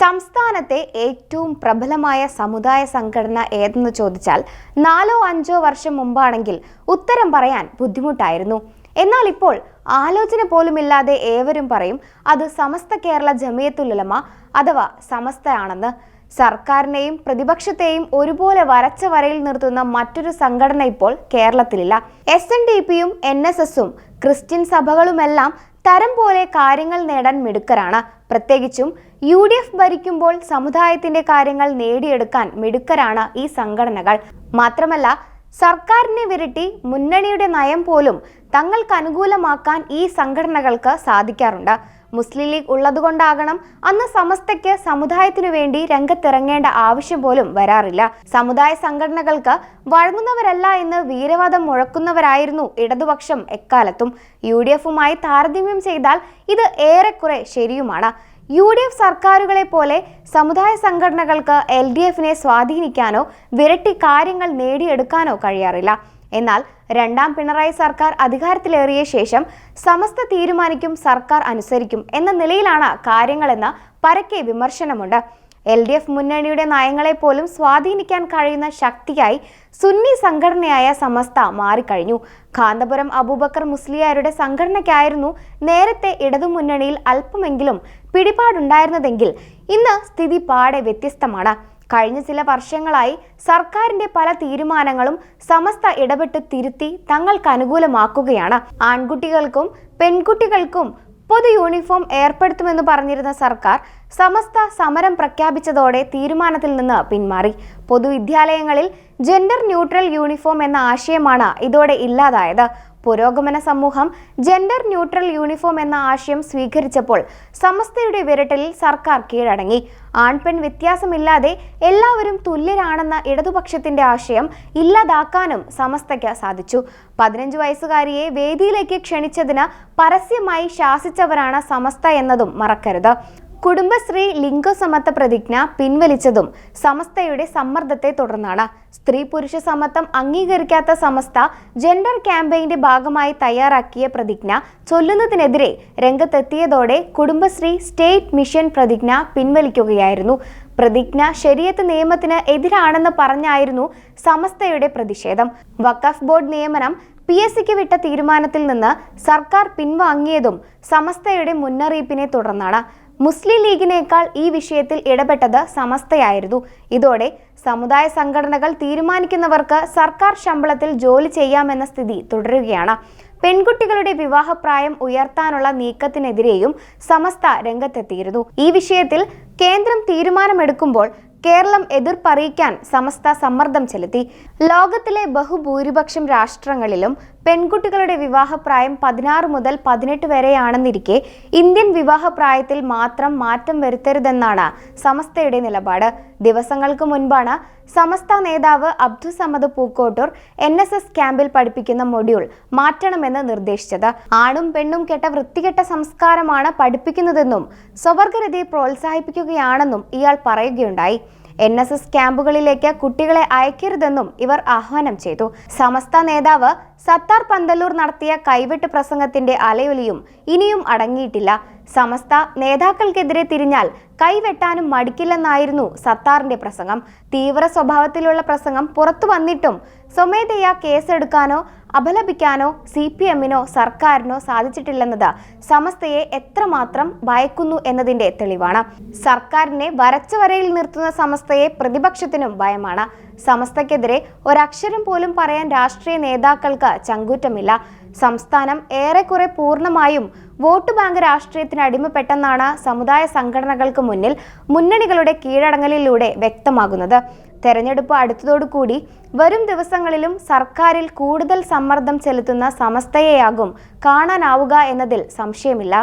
സംസ്ഥാനത്തെ ഏറ്റവും പ്രബലമായ സമുദായ സംഘടന ഏതെന്ന് ചോദിച്ചാൽ നാലോ അഞ്ചോ വർഷം മുമ്പാണെങ്കിൽ ഉത്തരം പറയാൻ ബുദ്ധിമുട്ടായിരുന്നു. എന്നാൽ ഇപ്പോൾ ആലോചന പോലുമില്ലാതെ ഏവരും പറയും അത് സമസ്ത കേരള ജമിയത്തുലമ അഥവാ സമസ്തയാണെന്ന്. സർക്കാരിനെയും പ്രതിപക്ഷത്തെയും ഒരുപോലെ വരച്ച വരയിൽ നിർത്തുന്ന മറ്റൊരു സംഘടന ഇപ്പോൾ കേരളത്തിലില്ല. എസ് എൻ ഡി പിയും എൻ എസ് എസും ക്രിസ്ത്യൻ സഭകളുമെല്ലാം തരം പോലെ കാര്യങ്ങൾ നേടാൻ മിടുക്കരാണ്. പ്രത്യേകിച്ചും യു ഡി എഫ് ഭരിക്കുമ്പോൾ സമുദായത്തിന്റെ കാര്യങ്ങൾ നേടിയെടുക്കാൻ മിടുക്കരാണ് ഈ സംഘടനകൾ. മാത്രമല്ല സർക്കാരിനെ വിരട്ടി മുന്നണിയുടെ നയം പോലും തങ്ങൾക്ക് അനുകൂലമാക്കാൻ ഈ സംഘടനകൾക്ക് സാധിക്കാറുണ്ട്. മുസ്ലിം ലീഗ് ഉള്ളതുകൊണ്ടാകണം അന്ന് സമസ്തയ്ക്ക് സമുദായത്തിനു വേണ്ടി രംഗത്തിറങ്ങേണ്ട ആവശ്യം പോലും വരാറില്ല. സമുദായ സംഘടനകൾക്ക് വഴങ്ങുന്നവരല്ല എന്ന് വീരവാദം മുഴക്കുന്നവരായിരുന്നു ഇടതുപക്ഷം എക്കാലത്തും. യു ഡി എഫുമായി താരതമ്യം ചെയ്താൽ ഇത് ഏറെക്കുറെ ശരിയുമാണ്. യു ഡി എഫ് സർക്കാരുകളെ പോലെ സമുദായ സംഘടനകൾക്ക് എൽ ഡി എഫിനെ സ്വാധീനിക്കാനോ വിരട്ടി കാര്യങ്ങൾ നേടിയെടുക്കാനോ കഴിയാറില്ല. എന്നാൽ രണ്ടാം പിണറായി സർക്കാർ അധികാരത്തിലേറിയ ശേഷം സമസ്ത തീരുമാനിക്കും സർക്കാർ അനുസരിക്കും എന്ന നിലയിലാണ് കാര്യങ്ങളെന്ന് പരക്കെ വിമർശനമുണ്ട്. എൽ ഡി എഫ് മുന്നണിയുടെ നയങ്ങളെ പോലും സ്വാധീനിക്കാൻ കഴിയുന്ന ശക്തിയായി സുന്നി സംഘടനയായ സമസ്ത മാറിക്കഴിഞ്ഞു. കാന്തപുരം അബൂബക്കർ മുസ്ലിയാരുടെ സംഘടനയ്ക്കായിരുന്നു നേരത്തെ ഇടതുമുന്നണിയിൽ അല്പമെങ്കിലും പിടിപാടുണ്ടായിരുന്നതെങ്കിൽ ഇന്ന് സ്ഥിതി പാടെ വ്യത്യസ്തമാണ്. കഴിഞ്ഞ ചില വർഷങ്ങളായി സർക്കാരിന്റെ പല തീരുമാനങ്ങളും സമസ്ത ഇടപെട്ട് തിരുത്തി തങ്ങൾക്ക് അനുകൂലമാക്കുകയാണ്. ആൺകുട്ടികൾക്കും പെൺകുട്ടികൾക്കും പൊതു യൂണിഫോം ഏർപ്പെടുത്തുമെന്ന് പറഞ്ഞിരുന്ന സർക്കാർ സമസ്ത സമരം പ്രഖ്യാപിച്ചതോടെ തീരുമാനത്തിൽ നിന്ന് പിന്മാറി. പൊതുവിദ്യാലയങ്ങളിൽ ജെൻഡർ ന്യൂട്രൽ യൂണിഫോം എന്ന ആശയമാണ് ഇതോടെ ഇല്ലാതായത്. പുരോഗമന സമൂഹം ജെൻഡർ ന്യൂട്രൽ യൂണിഫോം എന്ന ആശയം സ്വീകരിച്ചപ്പോൾ സമസ്തയുടെ വിരട്ടിൽ സർക്കാർ കീഴടങ്ങി. ആൺപെൺ വ്യത്യാസമില്ലാതെ എല്ലാവരും തുല്യരാണെന്ന ഇടതുപക്ഷത്തിന്റെ ആശയം ഇല്ലാതാക്കാനും സമസ്തയ്ക്ക് സാധിച്ചു. പതിനഞ്ച് വയസ്സുകാരിയെ വേദിയിലേക്ക് ക്ഷണിച്ചതിന് പരസ്യമായി ശാസിച്ചവരാണ് സമസ്ത എന്നതും മറക്കരുത്. കുടുംബശ്രീ ലിംഗസമത്വ പ്രതിജ്ഞ പിൻവലിച്ചതും സമസ്തയുടെ സമ്മർദ്ദത്തെ തുടർന്നാണ്. സ്ത്രീ പുരുഷ സമത്വം അംഗീകരിക്കാത്ത സമസ്ത ജെൻഡർ ക്യാമ്പയിന്റെ ഭാഗമായി തയ്യാറാക്കിയ പ്രതിജ്ഞ ചൊല്ലുന്നതിനെതിരെ രംഗത്തെത്തിയതോടെ കുടുംബശ്രീ സ്റ്റേറ്റ് മിഷൻ പ്രതിജ്ഞ പിൻവലിക്കുകയായിരുന്നു. പ്രതിജ്ഞ ശരിയത്ത് നിയമത്തിന് എതിരാണെന്ന് പറഞ്ഞായിരുന്നു സമസ്തയുടെ പ്രതിഷേധം. വഖഫ് ബോർഡ് നിയമനം പി എസ് സിക്ക് വിട്ട തീരുമാനത്തിൽ നിന്ന് സർക്കാർ പിൻവാങ്ങിയതും സമസ്തയുടെ മുന്നറിയിപ്പിനെ തുടർന്നാണ്. മുസ്ലിം ലീഗിനേക്കാൾ ഈ വിഷയത്തിൽ ഇടപെട്ടത് സമസ്തയായിരുന്നു. ഇതോടെ സമുദായ സംഘടനകൾ തീരുമാനിക്കുന്നവർക്ക് സർക്കാർ ശമ്പളത്തിൽ ജോലി ചെയ്യാമെന്ന സ്ഥിതി തുടരുകയാണ്. പെൺകുട്ടികളുടെ വിവാഹപ്രായം ഉയർത്താനുള്ള നീക്കത്തിനെതിരെയും സമസ്ത രംഗത്തെത്തിയിരുന്നു. ഈ വിഷയത്തിൽ കേന്ദ്രം തീരുമാനമെടുക്കുമ്പോൾ കേരളം എതിർപ്പറിയിക്കാൻ സമസ്ത സമ്മർദ്ദം ചെലുത്തി. ലോകത്തിലെ ബഹുഭൂരിപക്ഷം രാഷ്ട്രങ്ങളിലും പെൺകുട്ടികളുടെ വിവാഹപ്രായം പതിനാറ് മുതൽ പതിനെട്ട് വരെയാണെന്നിരിക്കെ ഇന്ത്യൻ വിവാഹപ്രായത്തിൽ മാത്രം മാറ്റം വരുത്തരുതെന്നാണ് സമസ്തയുടെ നിലപാട്. ദിവസങ്ങൾക്ക് മുൻപാണ് സമസ്ത നേതാവ് Abdussamad Pookkottur N S S ക്യാമ്പിൽ പഠിപ്പിക്കുന്ന മൊഡ്യൂൾ മാറ്റണമെന്ന് നിർദ്ദേശിച്ചത്. ആണും പെണ്ണും കെട്ട വൃത്തികെട്ട സംസ്കാരമാണ് പഠിപ്പിക്കുന്നതെന്നും സ്വവർഗരതി പ്രോത്സാഹിപ്പിക്കുകയാണെന്നും ഇയാൾ പറയുകയുണ്ടായി. എൻ എസ് എസ് ക്യാമ്പുകളിലേക്ക് കുട്ടികളെ അയക്കരുതെന്നും ഇവർ ആഹ്വാനം ചെയ്തു. സമസ്ത നേതാവ് സത്താർ പന്തല്ലൂർ നടത്തിയ കൈവെട്ട് പ്രസംഗത്തിന്റെ അലയൊലിയും ഇനിയും അടങ്ങിയിട്ടില്ല. സമസ്ത നേതാക്കൾക്കെതിരെ തിരിഞ്ഞാൽ കൈവെട്ടാനും മടിക്കില്ലെന്നായിരുന്നു സത്താറിന്റെ പ്രസംഗം. തീവ്ര സ്വഭാവത്തിലുള്ള പ്രസംഗം പുറത്തു വന്നിട്ടും സ്വമേധയാ കേസെടുക്കാനോ അപലപിക്കാനോ സി പി എമ്മിനോ സർക്കാരിനോ സാധിച്ചിട്ടില്ലെന്നത് സമസ്തയെ എത്രമാത്രം ഭയക്കുന്നു എന്നതിന്റെ തെളിവാണ്. സർക്കാരിനെ വരച്ച വരയിൽ നിർത്തുന്ന സമസ്തയെ പ്രതിപക്ഷത്തിനും ഭയമാണ്. സമസ്തക്കെതിരെ ഒരക്ഷരം പോലും പറയാൻ രാഷ്ട്രീയ നേതാക്കൾക്ക് ചങ്കൂറ്റമില്ല. സംസ്ഥാനം ഏറെക്കുറെ പൂർണമായും വോട്ട് ബാങ്ക് രാഷ്ട്രീയത്തിന് അടിമപ്പെട്ടെന്നാണ് സമുദായ സംഘടനകൾക്ക് മുന്നിൽ മുന്നണികളുടെ കീഴടങ്ങലിലൂടെ വ്യക്തമാകുന്നത്. തെരഞ്ഞെടുപ്പ് അടുത്തതോടുകൂടി വരും ദിവസങ്ങളിലും സർക്കാരിൽ കൂടുതൽ സമ്മർദ്ദം ചെലുത്തുന്ന സമസ്തയെയാകും കാണാനാവുക എന്നതിൽ സംശയമില്ല.